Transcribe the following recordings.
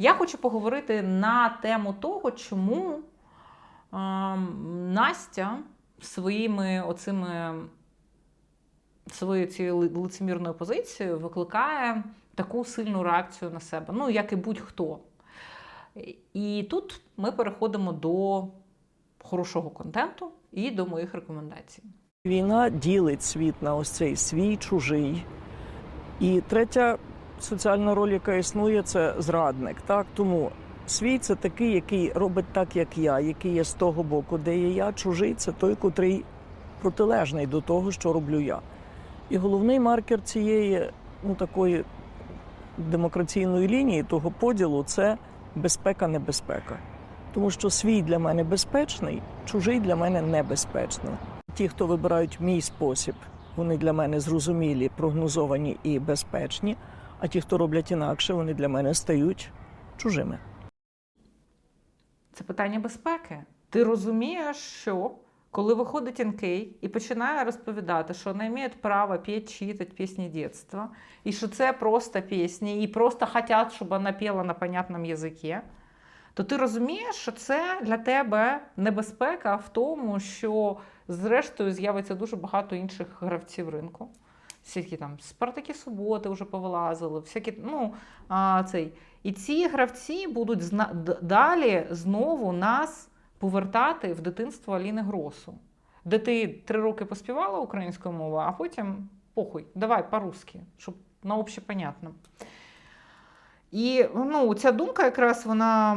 Я хочу поговорити на тему того, чому е, Настя своїми оцими своєю цією лицемірною позицією викликає таку сильну реакцію на себе, ну як і будь-хто. І тут ми переходимо до хорошого контенту і до моїх рекомендацій. Війна ділить світ на ось цей свій чужий. І третя соціальна роль, яка існує, це зрадник. Так тому свій це такий, який робить так, як я, який є з того боку, де є я. Чужий це той, котрий протилежний до того, що роблю я. І головний маркер цієї ну такої демокраційної лінії, того поділу, це безпека-небезпека. Тому що свій для мене безпечний, чужий для мене небезпечний. Ті, хто вибирають мій спосіб, вони для мене зрозумілі, прогнозовані і безпечні. А ті, хто роблять інакше, вони для мене стають чужими. Це питання безпеки. Ти розумієш, що коли виходить НК і починає розповідати, що вона має право петь, читати пісні дитинства, і що це просто пісні, і просто хочуть, щоб вона пела на понятному язикі, то ти розумієш, що це для тебе небезпека в тому, що зрештою з'явиться дуже багато інших гравців ринку. Всякі там Спартаки суботи вже повилазили, всякі, ну, а, цей. І ці гравці будуть зна- далі знову нас повертати в дитинство Аліни Гросу, де ти три роки поспівала українською мовою, а потім похуй, давай по-русски, щоб на общепонятно. І ну, ця думка якраз вона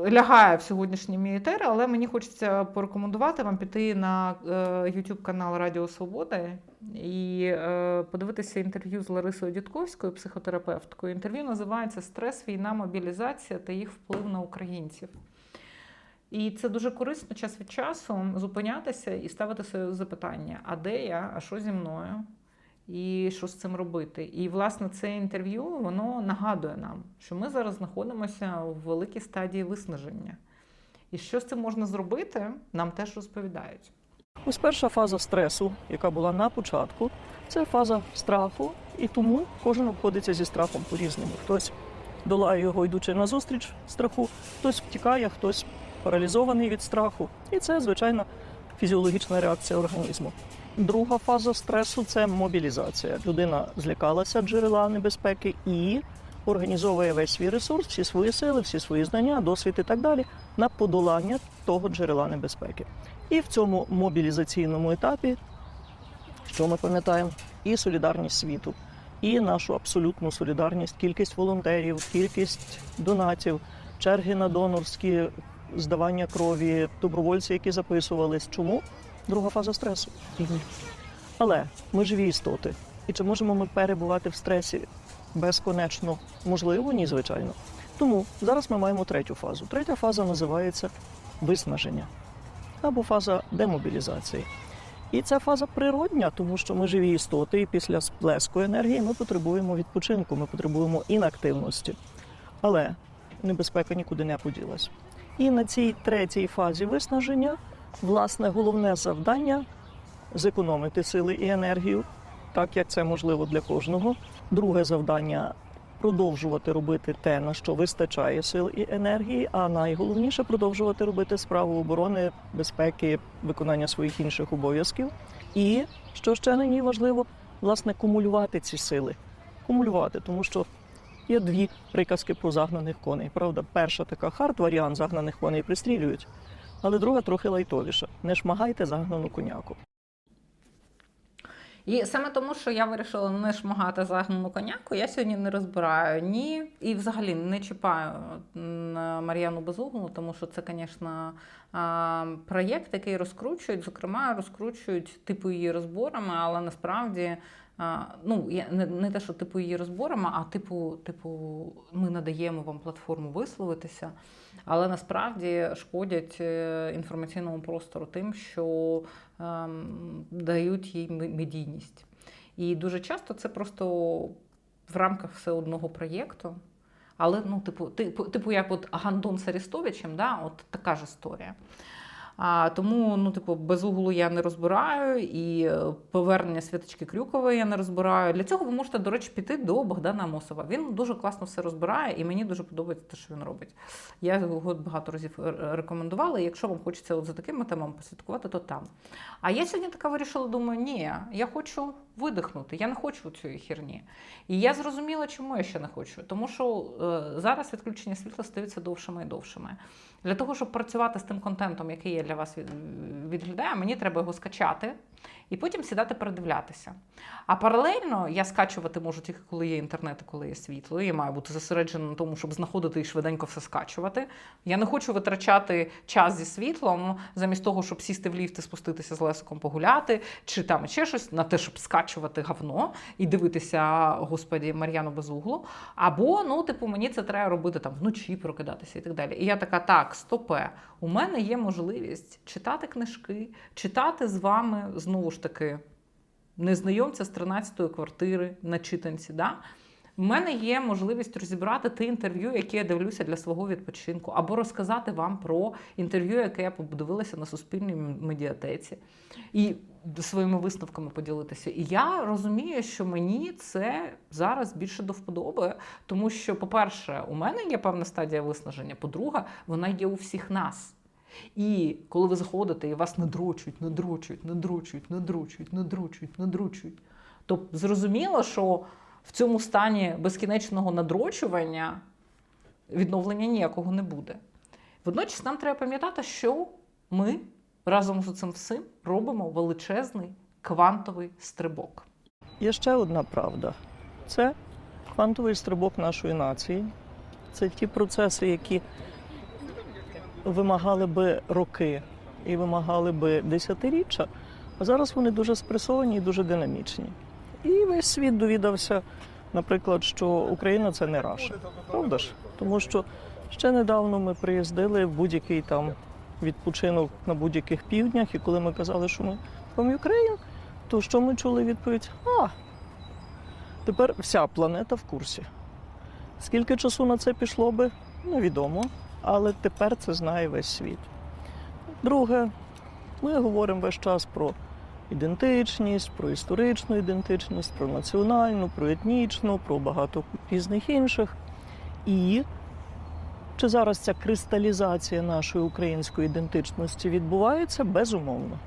лягає в сьогоднішній мій але мені хочеться порекомендувати вам піти на е, YouTube канал Радіо Свобода і е, подивитися інтерв'ю з Ларисою Дідковською, психотерапевткою. Інтерв'ю називається Стрес, війна, мобілізація та їх вплив на українців. І це дуже корисно час від часу зупинятися і ставити собі запитання: а де я, а що зі мною? І що з цим робити? І власне це інтерв'ю воно нагадує нам, що ми зараз знаходимося в великій стадії виснаження. І що з цим можна зробити, нам теж розповідають. Ось перша фаза стресу, яка була на початку, це фаза страху, і тому кожен обходиться зі страхом по-різному. Хтось долає його, йдучи назустріч страху, хтось втікає, хтось паралізований від страху. І це, звичайно, фізіологічна реакція організму. Друга фаза стресу це мобілізація. Людина злякалася джерела небезпеки і організовує весь свій ресурс, всі свої сили, всі свої знання, досвід і так далі на подолання того джерела небезпеки. І в цьому мобілізаційному етапі, що ми пам'ятаємо, і солідарність світу, і нашу абсолютну солідарність, кількість волонтерів, кількість донатів, черги на донорські здавання крові, добровольці, які записувались. Чому? Друга фаза стресу. Але ми живі істоти. І чи можемо ми перебувати в стресі безконечно? Можливо, ні, звичайно. Тому зараз ми маємо третю фазу. Третя фаза називається виснаження або фаза демобілізації. І ця фаза природня, тому що ми живі істоти, і після сплеску енергії ми потребуємо відпочинку, ми потребуємо інактивності. Але небезпека нікуди не поділась. І на цій третій фазі виснаження, власне, головне завдання зекономити сили і енергію, так як це можливо для кожного. Друге завдання продовжувати робити те, на що вистачає сил і енергії. А найголовніше продовжувати робити справу оборони, безпеки, виконання своїх інших обов'язків. І що ще нині важливо, власне, кумулювати ці сили. Кумулювати, тому що є дві приказки про загнаних коней. Правда, перша така хард варіант загнаних коней пристрілюють, але друга трохи лайтовіша. Не шмагайте загнану коняку. І саме тому, що я вирішила не шмагати загнану коняку, я сьогодні не розбираю ні і взагалі не чіпаю Мар'яну Безуглу, тому що це, звісно, проєкт, який розкручують, зокрема, розкручують типу її розборами, але насправді. Ну, не, те, що типу її розборами, а типу, типу, ми надаємо вам платформу висловитися, але насправді шкодять е, інформаційному простору тим, що ем, дають їй медійність. І дуже часто це просто в рамках все одного проєкту. Але, ну, типу, типу, типу як от Гандон з Арестовичем, да, от така ж історія. А, тому, ну, типу, без углу я не розбираю, і е, повернення світочки Крюкової я не розбираю. Для цього ви можете, до речі, піти до Богдана Амосова. Він дуже класно все розбирає, і мені дуже подобається те, що він робить. Я його багато разів рекомендувала. І якщо вам хочеться от за такими темами послідкувати, то там. А я сьогодні така вирішила, думаю, ні, я хочу видихнути, я не хочу цієї херні. І я зрозуміла, чому я ще не хочу. Тому що е, зараз відключення світла стаються довшими і довшими. Для того, щоб працювати з тим контентом, який я для вас від- відглядаю, мені треба його скачати і потім сідати передивлятися. А паралельно я скачувати можу тільки коли є інтернет і коли є світло. Я маю бути зосереджена на тому, щоб знаходити і швиденько все скачувати. Я не хочу витрачати час зі світлом замість того, щоб сісти в ліфт і спуститися з Лесиком погуляти, чи там ще щось на те, щоб скачувати говно і дивитися, господі, Мар'яну без углу. Або, ну, типу, мені це треба робити там вночі прокидатися і так далі. І я така, так, стопе, у мене є можливість читати книжки, читати з вами знову ж таки незнайомця з 13-ї квартири на читанці. Да? У мене є можливість розібрати те інтерв'ю, яке я дивлюся для свого відпочинку, або розказати вам про інтерв'ю, яке я подивилася на суспільній медіатеці, і своїми висновками поділитися. І я розумію, що мені це зараз більше до вподоби, тому що, по-перше, у мене є певна стадія виснаження. По-друге, вона є у всіх нас. І коли ви заходите і вас надрочують, надрочують, надрочують, надрочують, надрочують, надрочують, то зрозуміло, що в цьому стані безкінечного надрочування відновлення ніякого не буде. Водночас нам треба пам'ятати, що ми разом з цим всім робимо величезний квантовий стрибок. Є ще одна правда: це квантовий стрибок нашої нації. Це ті процеси, які вимагали би роки і вимагали би десятиріччя, а зараз вони дуже спресовані і дуже динамічні. І весь світ довідався, наприклад, що Україна це не Раша. Правда ж? Тому що ще недавно ми приїздили в будь-який там відпочинок на будь-яких півднях, і коли ми казали, що ми from Ukraine, то що ми чули відповідь? А, тепер вся планета в курсі. Скільки часу на це пішло би, невідомо, але тепер це знає весь світ. Друге, ми говоримо весь час про ідентичність, про історичну ідентичність, про національну, про етнічну, про багато різних інших. І чи зараз ця кристалізація нашої української ідентичності відбувається? Безумовно.